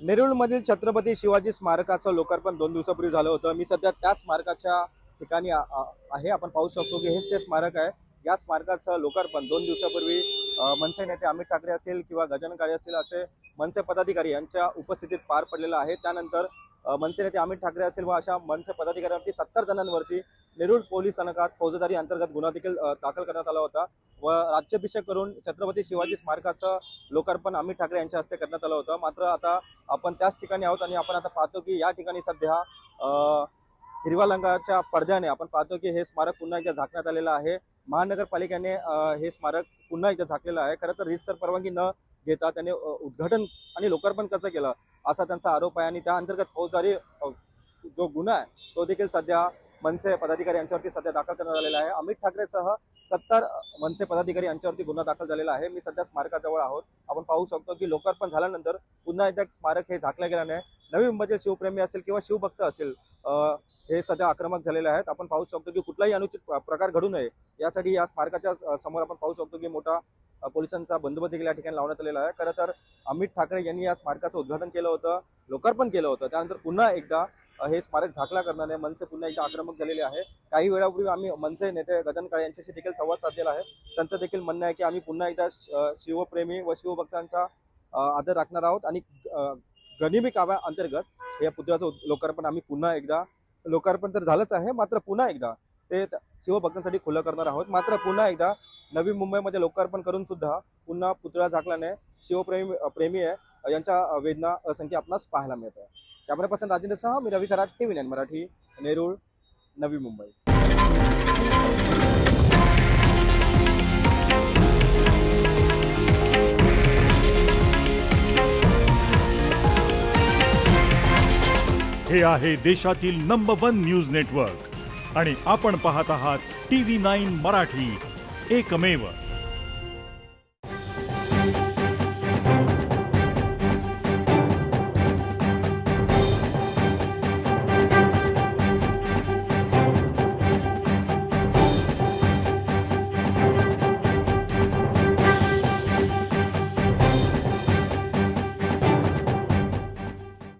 नेरुळमधील छत्रपती शिवाजी स्मारकाचं लोकार्पण दोन दिवसापूर्वी झालं होतं. मी सध्या त्या स्मारकाच्या ठिकाणी आहे. आपण पाहू शकतो की हेच ते स्मारक आहे. या स्मारकाचं लोकार्पण दोन दिवसापूर्वी मनसे नेते अमित ठाकरे असतील किंवा गजानन काळे असतील असे मनसे पदाधिकारी यांच्या उपस्थितीत पार पडलेलं आहे. त्यानंतर मनसे नेते अमित ठाकरे असतील व अशा मनसे पदाधिकाऱ्यांवरती सत्तर जणांवरती नेरूळ पोलीस स्थानकात फौजदारी अंतर्गत गुन्हा देखील दाखल करण्यात आला होता. व राज्याभिषेक करून छत्रपती शिवाजी स्मारकाचं लोकार्पण अमित ठाकरे यांच्या हस्ते करण्यात आलं होतं. मात्र आता आपण त्याच ठिकाणी आहोत आणि आपण आता पाहतो की या ठिकाणी सध्या हिरवा रंगाच्या पडद्याने आपण पाहतो की हे स्मारक पुन्हा एकदा झाकण्यात आलेलं आहे. महानगरपालिकेने हे स्मारक पुन्हा एकदा झाकलेलं आहे. खरं तर रीतसर परवानगी न घेता त्याने उद्घाटन आणि लोकार्पण कसं केलं असा त्यांचा आरोप आहे. आणि त्या अंतर्गत फौजदारी जो गुन्हा आहे तो देखील सध्या मनसे पदाधिकारी यांच्यावरती सध्या दाखल करण्यात आलेला आहे. अमित ठाकरेसह सत्तर मनसे पदाधिकारी यांच्यावरती गुन्हा दाखल झालेला आहे. मी सध्या स्मारकाजवळ आहोत. आपण पाहू शकतो की लोकार्पण झाल्यानंतर पुन्हा एकदा स्मारक हे झाकलं गेल्याने नवी मुंबईतील शिवप्रेमी असतील किंवा शिवभक्त असेल हे सध्या आक्रमक झालेले आहेत. आपण पाहू शकतो की कुठलाही अनुचित प्रकार घडू नये यासाठी या स्मारकाच्या समोर आपण पाहू शकतो की मोठा पोलिसांचा बंदोबस्त देखील या ठिकाणी लावण्यात आलेला आहे. खरं तर अमित ठाकरे यांनी या स्मारकाचं उद्घाटन केलं होतं लोकार्पण केलं होतं. त्यानंतर पुन्हा एकदा हे स्मारक झाकला करणारे मनसे पुन्हा एकदा आक्रमक झालेले आहे. काही वेळापूर्वी आम्ही मनसे नेते गजानन काळे यांच्याशी देखील संवाद साधलेला आहे. त्यांचं देखील म्हणणं आहे की आम्ही पुन्हा एकदा श- शिवप्रेमी व शिवभक्तांचा आदर राखणार आहोत आणि गनिमी काव्या अंतर्गत या पुतळ्याचं लोकार्पण आम्ही पुन्हा एकदा लोकार्पण तर झालंच आहे मात्र पुन्हा एकदा ते शिवभक्तांसाठी खुलं करणार आहोत. मात्र पुन्हा एकदा नवी मुंबईमध्ये लोकार्पण करून सुद्धा पुन्हा पुतळा झाकल्याने शिवप्रेमी प्रेमी आहे. यांच्या वेदना असंख्य आपणास पाहायला मिळत आहे. कॅमेरा पर्सन राजेंद्र सह मी रवी कराड टीव्ही नाईन मराठी नेरूळ नवी मुंबई. हे आहे देशातील नंबर वन न्यूज नेटवर्क आणि आपण पाहत आहात टी व्ही नाईन मराठी. एकमेव